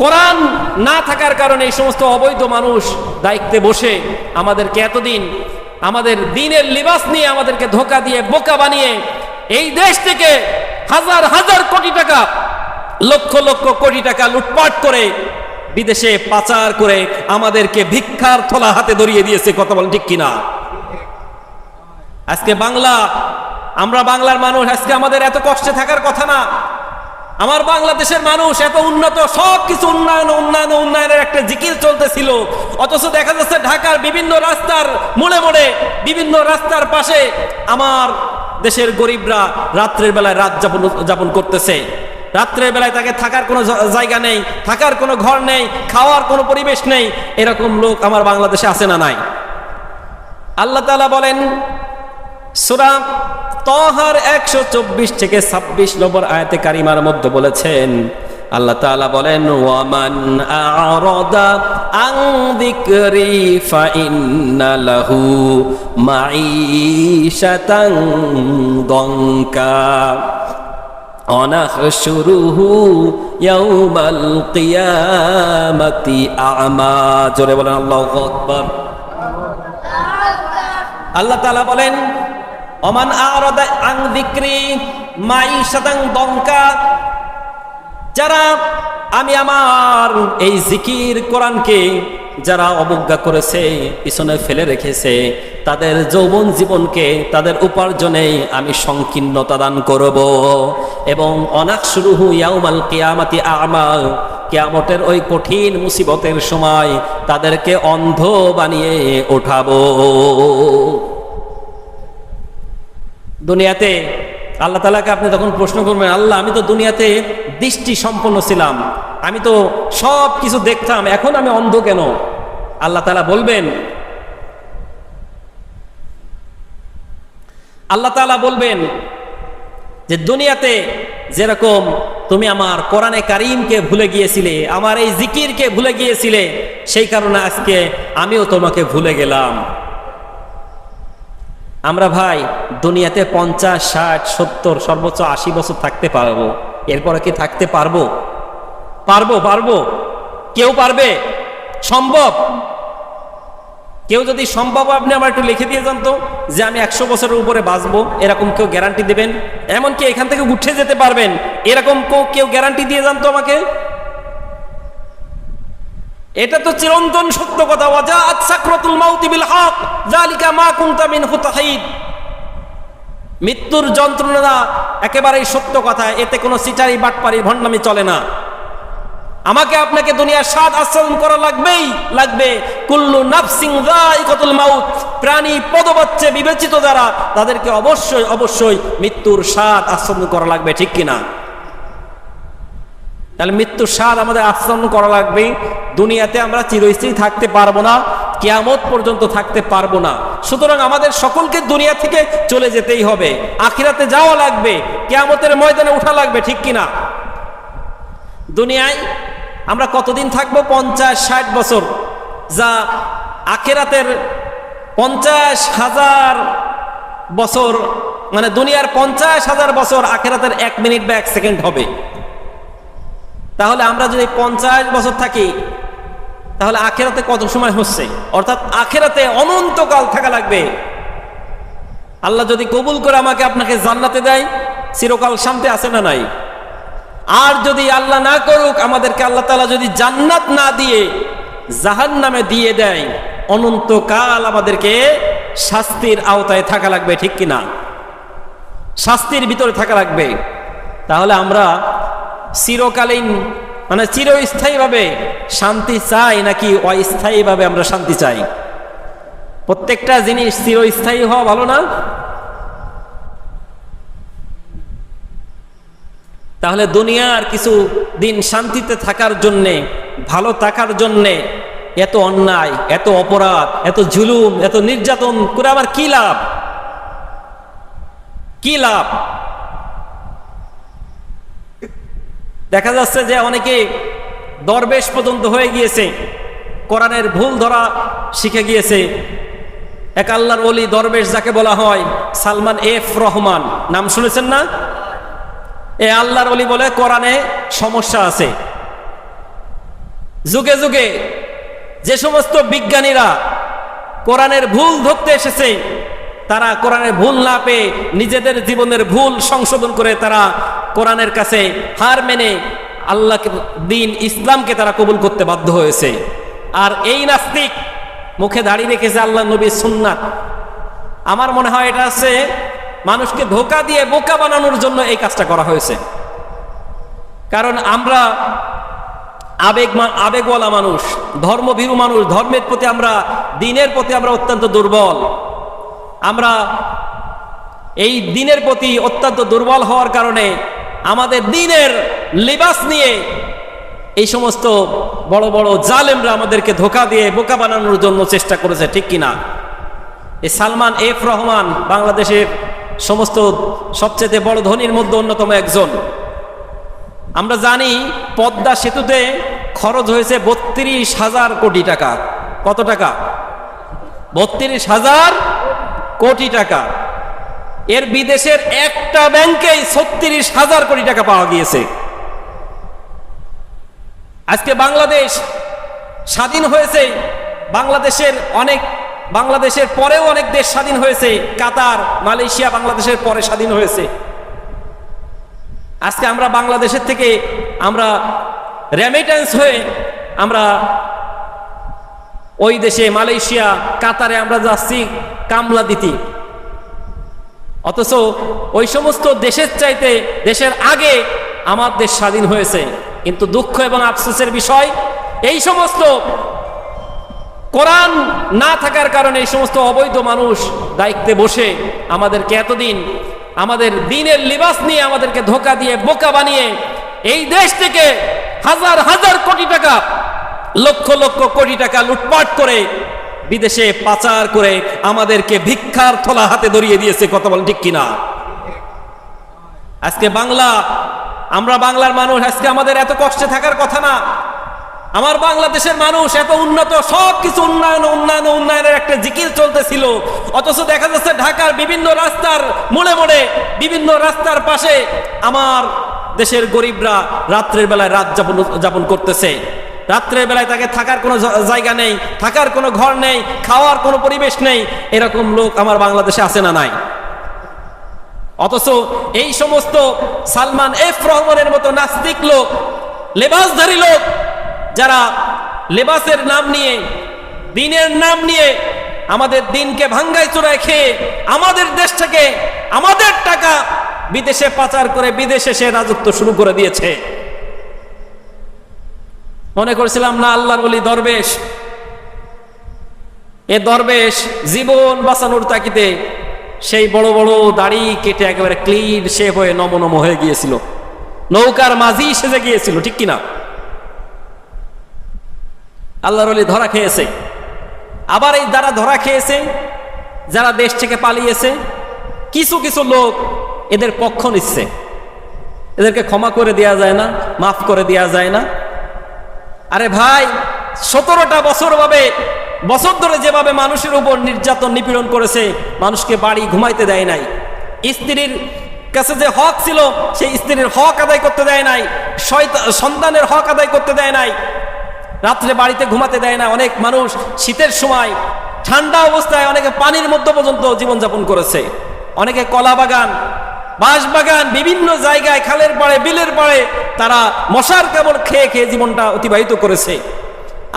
কোরআন না থাকার কারণে এই সমস্ত অবৈধ মানুষ দায়িত্বে বসে আমাদেরকে এতদিন আমাদের দিনের লিবাস নিয়ে আমাদেরকে ধোকা দিয়ে বোকা বানিয়ে এই দেশ থেকে হাজার হাজার কোটি টাকা, লক্ষ লক্ষ কোটি টাকা লুটপাট করে বিদেশে পাচার করে আমাদেরকে ভিক্ষার থলা হাতে ধরিয়ে দিয়েছে, কথা বলেন ঠিক কিনা? আজকে বাংলা, আমরা বাংলার মানুষ, আজকে আমাদের এত কষ্টে থাকার কথা না। আমার বাংলাদেশের মানুষ এত উন্নত, সব কিছু উন্নয়ন উন্নয়ন, উন্নয়নের একটা জিকির চলতেছিল। অথচ দেখা যাচ্ছে ঢাকার বিভিন্ন রাস্তার মোড়ে মোড়ে, বিভিন্ন রাস্তার পাশে আমার দেশের গরিবরা রাত্রের বেলায় রাত যাপন যাপন করতেছে। রাত্রের বেলায় তাকে থাকার কোনো জায়গা নেই, থাকার কোনো ঘর নেই, খাওয়ার কোনো পরিবেশ নেই। এরকম লোক আমার বাংলাদেশে আছে না নাই? আল্লাহ তাআলা বলেন, সুরা তহার একশো চব্বিশ থেকে ছাব্বিশ নম্বর আয়াতে কারিমার মধ্যে বলেছেন, আল্লাহ তাআলা বলেন, ওয়ামান আরাদা আন যিকরি ফাইন্না লাহু মাঈশাতান দঙ্কা অনাহশুরুহু ইয়াউমাল কিয়ামাতি আ'মা। জোরে বলেন, আল্লাহু আকবার। আল্লাহ তাআলা বলেন অমান আরাদা আন যিকরি মাঈশাতান দঙ্কা যারা আমি আমার এই জিকির কোরআনকে যারা অবজ্ঞা করেছে, পিছনে ফেলে রেখেছে, তাদের যৌবন জীবনকে, তাদের উপার্জনে আমি সংকীর্ণতা দান করব। এবং অনাক শুরু ইয়াউমাল কেয়ামাতি আমাল কেয়ামতের ওই কঠিন মুসিবতের সময় তাদেরকে অন্ধ বানিয়ে ওঠাবো। দুনিয়াতে, আল্লাহ তালাকে আপনি তখন প্রশ্ন করবেন, আল্লাহ, আমি তো দুনিয়াতে দৃষ্টি সম্পন্ন ছিলাম, আমি তো সব কিছু দেখতাম, এখন আমি অন্ধ কেন? আল্লাহ তালা বলবেন, আল্লাহ তালা বলবেন যে দুনিয়াতে যেরকম তুমি আমার কোরআনে কারিমকে ভুলে গিয়েছিলে, আমার এই জিকিরকে ভুলে গিয়েছিলে, সেই কারণে আজকে আমিও তোমাকে ভুলে গেলাম। আমরা ভাই দুনিয়াতে পঞ্চাশ, ষাট, সত্তর, সর্বোচ্চ আশি বছর থাকতে পারব। এরপরে কি থাকতে পারব? পারব পারব। কেউ পারবে? সম্ভব? কেউ যদি সম্ভব, আপনি আমার একটু লিখে দিয়ে যান তো, যে আমি একশো বছরের উপরে বাঁচবো। এরকম কেউ গ্যারান্টি দেবেন? এমনকি এখান থেকে উঠে যেতে পারবেন? এরকম কেউ- গ্যারান্টি দিয়ে যান তো আমাকে? এটা তো চিরন্তন সত্য কথা। ওয়াজা আতসাকরাতুল মাউতি বিল হক। জালিকা মা কুনতা মিনহু তাহিদ। মৃত্যুর যন্ত্রণা একেবারেই সত্য কথা। এতে কোনো সিটারি বাটপারি ভণ্ডামি চলে না। আমাকে আপনাকে দুনিয়ার স্বাদ আস্বাদন করা লাগবেই। লাগবে কুল্লু নাফসিং রাইকাতুল মাউত। প্রাণী পদবাচ্চে বিবেচিত যারা, তাদেরকে অবশ্যই অবশ্যই মৃত্যুর স্বাদ আস্বাদন করা লাগবে, ঠিক কিনা? তাহলে মৃত্যুর স্বাদ আমাদের আস্বাদন করা লাগবে। দুনিয়াতে আমরা চিরস্থায়ী থাকতে পারব না, কেয়ামত পর্যন্ত থাকতে পারব না। সুতরাং আমাদের সকলকে দুনিয়া থেকে চলে যেতেই হবে। আখিরাতে যাওয়া লাগবে, কেয়ামতের ময়দানে উঠা লাগবে, ঠিক কিনা? দুনিয়ায় আমরা কতদিন থাকব? পঞ্চাশ, ষাট বছর। যা আখেরাতের পঞ্চাশ হাজার বছর মানে দুনিয়ার পঞ্চাশ হাজার বছর আখেরাতের এক মিনিট বা এক সেকেন্ড হবে। তাহলে আমরা যদি পঞ্চাশ বছর থাকি, তাহলে আখেরাতে কত সময় হচ্ছে? অর্থাৎ আখেরাতে অনন্তকাল থাকা লাগবে। আল্লাহ যদি কবুল করে আমাকে আপনাকে জান্নাতে দেয়, চিরকাল শান্তি আছে না নাই? আর যদি আল্লাহ না করুক, আমাদেরকে আল্লাহ তালা যদি জান্নাত না দিয়ে জাহান নামে দিয়ে দেয়, অনন্তকাল আমাদেরকে শাস্তির আওতায় থাকা লাগবে, ঠিক কিনা? শাস্তির ভিতরে থাকা লাগবে। তাহলে আমরা চিরকালীন মানে চিরস্থায়ীভাবে শান্তি চাই নাকি অস্থায়ীভাবে আমরা শান্তি চাই? প্রত্যেকটা জিনিস চিরস্থায়ী হওয়া ভালো না? তাহলে দুনিয়ার কিছু দিন শান্তিতে থাকার জন্যে, ভালো থাকার জন্যে এত অন্যায়, এত অপরাধ, এত জুলুম, এত নির্যাতন, করে আমার কি লাভ? কি লাভ? দেখা যাচ্ছে যে অনেকে দরবেশ পর্যন্ত হয়ে গিয়েছে। কোরআনের ভুল ধরা শিখে গিয়েছে। এক আল্লাহর অলি দরবেশ যাকে বলা হয় সালমান এফ রহমান। নাম শুনেছেন না? এ আল্লাহর অলি বলে কোরআনে সমস্যা আছে। যুগে যুগে যে সমস্ত বিজ্ঞানীরা কোরআনের ভুল ধরতে এসেছে তারা কোরআনের ভুল না পেয়ে নিজেদের জীবনের ভুল সংশোধন করে তারা কোরআনের কাছে হার মেনে আল্লাহকে, দিন ইসলামকে তারা কবুল করতে বাধ্য হয়েছে। আর এই নাস্তিক মুখে দাঁড়িয়ে রেখেছে আল্লাহ নবী সুন্নাত। আমার মনে হয় এটা আছে মানুষকে ধোকা দিয়ে বোকা বানানোর জন্য এই কাজটা করা হয়েছে। কারণ আমরা আবেগ আবেগওয়ালা মানুষ, ধর্মভীরু মানুষ, ধর্মের প্রতি আমরা, দিনের প্রতি আমরা অত্যন্ত দুর্বল। আমরা এই দিনের প্রতি অত্যন্ত দুর্বল হওয়ার কারণে আমাদের দিনের লিবাস নিয়ে এই সমস্ত বড় বড় জালেমরা আমাদেরকে ধোকা দিয়ে বোকা বানানোর জন্য চেষ্টা করেছে, ঠিক কিনা? এই সালমান এফ রহমান বাংলাদেশের সমস্ত সবচেয়ে বড় ধনীর মধ্যে অন্যতম একজন। আমরা জানি পদ্মা সেতুতে খরচ হয়েছে বত্রিশ হাজার কোটি টাকা। কত টাকা? বত্রিশ হাজার কোটি টাকা। এর বিদেশের একটা ব্যাংকেই ছত্রিশ হাজার কোটি টাকা পাওয়া গিয়েছে। আজকে বাংলাদেশ স্বাধীন হয়েছে, বাংলাদেশের অনেক, বাংলাদেশের পরেও অনেক দেশ স্বাধীন হয়েছে, কাতার, মালয়েশিয়া বাংলাদেশের পরে স্বাধীন হয়েছে। আজকে আমরা বাংলাদেশের থেকে আমরা রেমিটেন্স হয়ে আমরা ওই দেশে মালয়েশিয়া, কাতারে আমরা যাচ্ছি, কামলা দিতি। অথচ ওই সমস্ত দেশের চাইতে দেশের আগে আমার দেশ স্বাধীন হয়েছে। কিন্তু দুঃখ এবং আফসোসের বিষয়, এই সমস্ত কোরআন না থাকার কারণে এই সমস্ত অবৈধ মানুষ দায়িত্বে বসে আমাদেরকে এতদিন আমাদের দিনের লিবাস নিয়ে আমাদেরকে ধোকা দিয়ে বোকা বানিয়ে এই দেশ থেকে হাজার হাজার কোটি টাকা লক্ষ লক্ষ কোটি টাকা লুটপাট করে বিদেশে পাচার করে আমাদেরকে ভিক্ষার থলা হাতে ধরিয়ে দিয়েছে, কথা বল ঠিক কিনা? আজকে বাংলা, আমরা বাংলার মানুষ, আজকে আমাদের এত কষ্টে থাকার কথা না। আমার বাংলাদেশের মানুষ এত উন্নত, সব কিছু উন্নয়ন উন্নয়ন, উন্নয়নের একটা জিকির চলতেছিল। অথচ দেখা যাচ্ছে ঢাকার বিভিন্ন রাস্তার মোড়ে মোড়ে, বিভিন্ন রাস্তার পাশে আমার দেশের গরিবরা রাত্রের বেলায় রাত যাপন যাপন করতেছে। রাত্রের বেলায় তাকে থাকার কোনো জায়গা নেই, থাকার কোনো ঘর নেই, খাওয়ার কোনো পরিবেশ নেই, এরকম লোক আমার বাংলাদেশে আছে না নাই। অথচ এই সমস্ত সালমান এফ রহমানের মতো নাস্তিক লোক, লেবাসধারী লোক, যারা লেবাসের নাম নিয়ে, দিনের নাম নিয়ে আমাদের দিনকে ভাঙ্গাই চূড়ায় খেয়ে আমাদের দেশ থেকে আমাদের টাকা বিদেশে পাচার করে বিদেশে সে রাজত্ব শুরু করে দিয়েছে। মনে করেছিলাম, না, আল্লাহর বলি দরবেশ। এ দরবেশ জীবন বাঁচানোর তাকিতে সেই বড় বড় দাড়ি কেটে একেবারে ক্লিন শেপ হয়ে নম নম হয়ে গিয়েছিল। নৌকার মাঝি সেজে গিয়েছিল, ঠিক কিনা? আল্লাহর অলি ধরা খেয়েছে। আবার এই দ্বারা ধরা খেয়েছে, যারা দেশ থেকে পালিয়েছে, কিছু কিছু লোক এদের পক্ষ নিচ্ছে। এদেরকে ক্ষমা করে দেওয়া যায় না, মাফ করে দেওয়া যায় না। আরে ভাই, সতেরোটা বছর ভাবে, বছর ধরে যেভাবে মানুষের উপর নির্যাতন, নিপীড়ন করেছে, মানুষকে বাড়ি ঘুমাইতে দেয় নাই। স্ত্রীর কাছে যে হক ছিল, সেই স্ত্রীর হক আদায় করতে দেয় নাই সন্তানের হক আদায় করতে দেয় নাই। রাত্রে বাড়িতে ঘুমাতে দেয় না, অনেক মানুষ শীতের সময় ঠান্ডা অবস্থায় অনেকে পানির মধ্যে পর্যন্ত জীবনযাপন করেছে। অনেকে কলা বাগান বাঁশ বাগান বিভিন্ন জায়গায়, খালের পাড়ে, বিলের পাড়ে তারা মশার কামড় খেয়ে খেয়ে জীবনটা অতিবাহিত করেছে।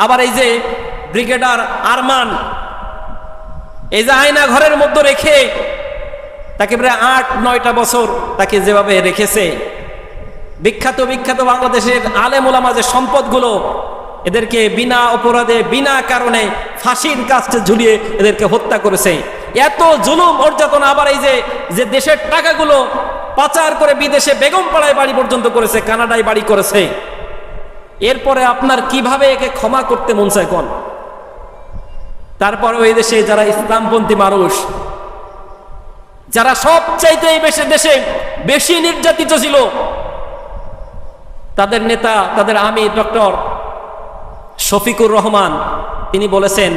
আবার এই যে ব্রিগেডার আরমান, এই যে আয়না ঘরের মধ্যে রেখে তাকে প্রায় আট, নয়টা বছর তাকে যেভাবে রেখেছে। বিখ্যাত বিখ্যাত বাংলাদেশের আলেম ওলামা যে সম্পদগুলো এদেরকে বিনা অপরাধে, বিনা কারণে ফাঁসির কাছে ঝুলিয়ে এদেরকে হত্যা করেছে। এত জুলুম, অর্যাতন আবার এই যে যে দেশের টাকাগুলো পাচার করে বিদেশে বেগম পাড়ায় বাড়ি পর্যন্ত করেছে, কানাডায় বাড়ি করেছে। এরপরে আপনার কীভাবে একে ক্ষমা করতে মন চায় কোন? তারপরে ওই দেশে যারা ইসলামপন্থী মানুষ, যারা সবচাইতে এই বেশি দেশে বেশি নির্যাতিত ছিল, তাদের নেতা, তাদের আমি ডক্টর শফিকুর রহমান, তিনি বলেছেন,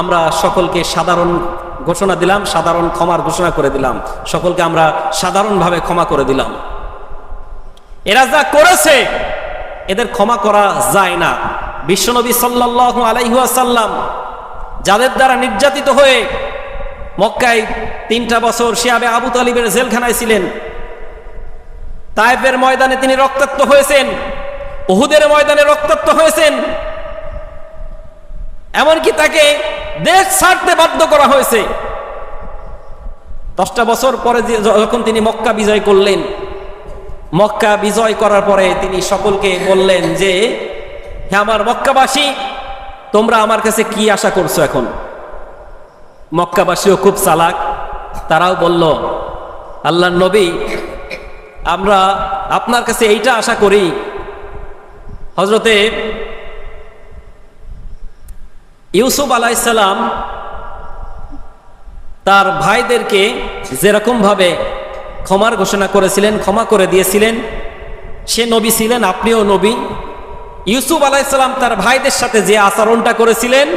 আমরা সকলকে সাধারণ ঘোষণা দিলাম, সাধারণ ক্ষমার ঘোষণা করে দিলাম। সকলকে আমরা সাধারণভাবে ক্ষমা করে দিলাম। এরা যা করেছে, এদের ক্ষমা করা যায় না। বিশ্বনবী সাল্লাল্লাহু আলাইহি ওয়াসাল্লাম যাদের দ্বারা নির্যাতিত হয়ে মক্কায় তিনটা বছর শিয়াবে আবু তালিবের জেলখানায় ছিলেন, তায়েফের ময়দানে তিনি রক্তাক্ত হয়েছেন, উহুদের ময়দানে রক্তাক্ত হয়েছেন এমনকি তাকে দেশ ছাড়তে বাধ্য করা হয়েছে। দশটা বছর পরে যখন তিনি মক্কা বিজয় করলেন, মক্কা বিজয় করার পরে তিনি সকলকে বললেন যে, হে আমার মক্কাবাসী, তোমরা আমার কাছে কি আশা করছ এখন? মক্কাবাসীও খুব চালাক। তারাও বলল আল্লাহ নবী, আমরা আপনার কাছে এইটা আশা করি। হজরতে ইউসুফ আলাইসালাম তার ভাইদেরকে যেরকম ভাবে ক্ষমার ঘোষণা করেছিলেন, ক্ষমা করে দিয়েছিলেন, সে নবী ছিলেন, আপনিও নবী। ইউসুফ আলাইসালাম তার ভাইদের সাথে যে আচরণটা করেছিলেন,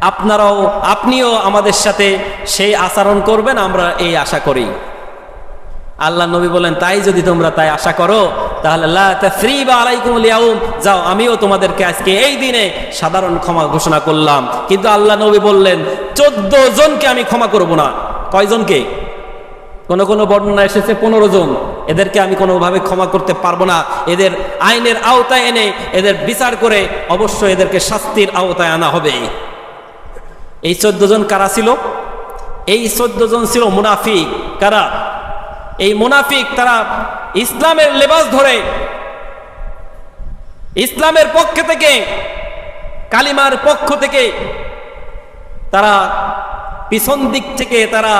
আপনারাও, আপনিও আমাদের সাথে সেই আচরণ করবেন, আমরা এই আশা করি। আল্লাহ নবী বলেন, তাই যদি তোমরা তাই আশা করো তাহলে ইয়াউম যাও, আমিও তোমাদেরকে আজকে এই দিনে সাধারণ ক্ষমা ঘোষণা করলাম। কিন্তু আল্লাহ নবী বললেন, চোদ্দ জনকে আমি ক্ষমা করব না। কয়জনকে? কোন কোন বর্ণনা এসেছে, পনেরো জন। এদেরকে আমি কোনোভাবে ক্ষমা করতে পারব না। এদের আইনের আওতায় এনে, এদের বিচার করে অবশ্যই এদেরকে শাস্তির আওতায় আনা হবে। এই চোদ্দ জন কারা ছিল? এই চোদ্দ জন ছিল মুনাফিক। কারা? এই মুনাফিক তারা ইসলামের লেবাস ধরে, ইসলামের পক্ষ থেকে, কালিমার পক্ষ থেকে তারা পিছন দিক থেকে তারা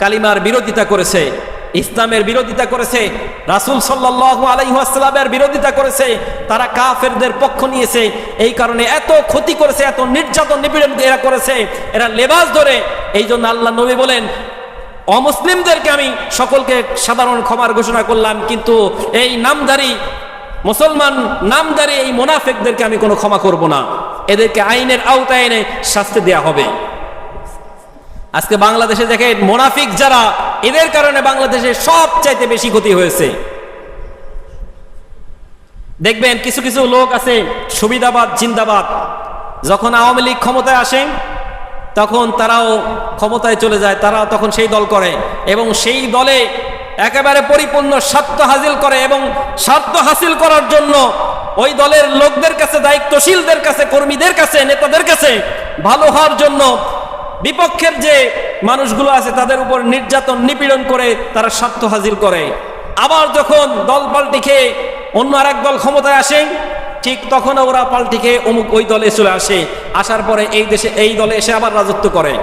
কালিমার বিরোধিতা করেছে, ইসলামের বিরোধিতা করেছে, রাসুল সাল্লাহ আলাইহাস্লামের বিরোধিতা করেছে, তারা কাফেরদের পক্ষ নিয়েছে, এই কারণে এত ক্ষতি করেছে, এত নির্যাতন নিপীড়ন এরা করেছে, এরা লেবাস ধরে এই জন্য আল্লাহ নবী বলেন অমুসলিমদেরকে আমি সকলকে সাধারণ ক্ষমার ঘোষণা করলাম, কিন্তু এই নামধারী মুসলমান নামধারী এই মোনাফেকদেরকে আমি কোনো ক্ষমা করব না। এদেরকে আইনের আওতায় এনে শাস্তি দেয়া হবে। আজকে বাংলাদেশে দেখে মোনাফিক যারা, এদের কারণে বাংলাদেশে সবচাইতে বেশি ক্ষতি হয়েছে। দেখবেন, কিছু কিছু লোক আছে, সুবিধাবাদ, জিন্দাবাদ। যখন আওয়ামী লীগ ক্ষমতায় আসে তখন তারাও ক্ষমতায় চলে যায় তারা তখন সেই দল করে এবং সেই দলে একেবারে পরিপূর্ণ স্বার্থ হাসিল করে এবং স্বার্থ হাসিল করার জন্য ওই দলের লোকদের কাছে, দায়িত্বশীলদের কাছে, কর্মীদের কাছে, নেতাদের কাছে ভালো হওয়ার জন্য বিপক্ষের যে মানুষগুলো আছে তাদের উপর নির্যাতন, নিপীড়ন করে তারা স্বার্থ হাসিল করে। আবার যখন দল পাল্টি খেয়ে অন্য আর এক দল ক্ষমতায় আসে ঠিক তখন ওরা পাল্টি খেয়ে অমুক ওই দলে চলে আসে। আসার পরে এই দেশে এই দলে এসে আবার রাজত্ব করে।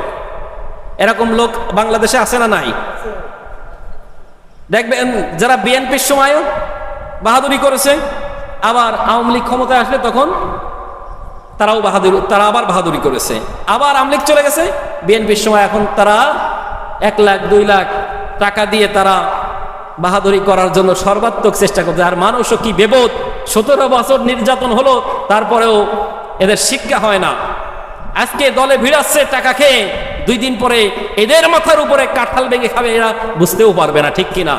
এরকম লোক বাংলাদেশে আছে না নাই? দেখবেন যারা বিএনপির সময়ও বাহাদুরি করেছে, আবার আওয়ামী লীগ ক্ষমতায় আসলে তখন তারাও বাহাদুরি তারা আবার বাহাদুরি করেছে। আবার আওয়ামী লীগ চলে গেছে, বিএনপির সময় এখন তারা এক লাখ, দুই লাখ টাকা দিয়ে তারা বাহাদুরি করার জন্য সর্বাত্মক চেষ্টা করছে। আর মানুষও কি বেবোধ? সতেরো বছর নির্যাতন হলো, তারপরেও এদের শিক্ষা হয় না। আজকে দলে ভিড়াচ্ছে টাকা খেয়ে দুই দিন পরে এদের মাথার উপরে কাঁঠাল ভেঙে খাবে, এরা বুঝতেও পারবে না, ঠিক কিনা?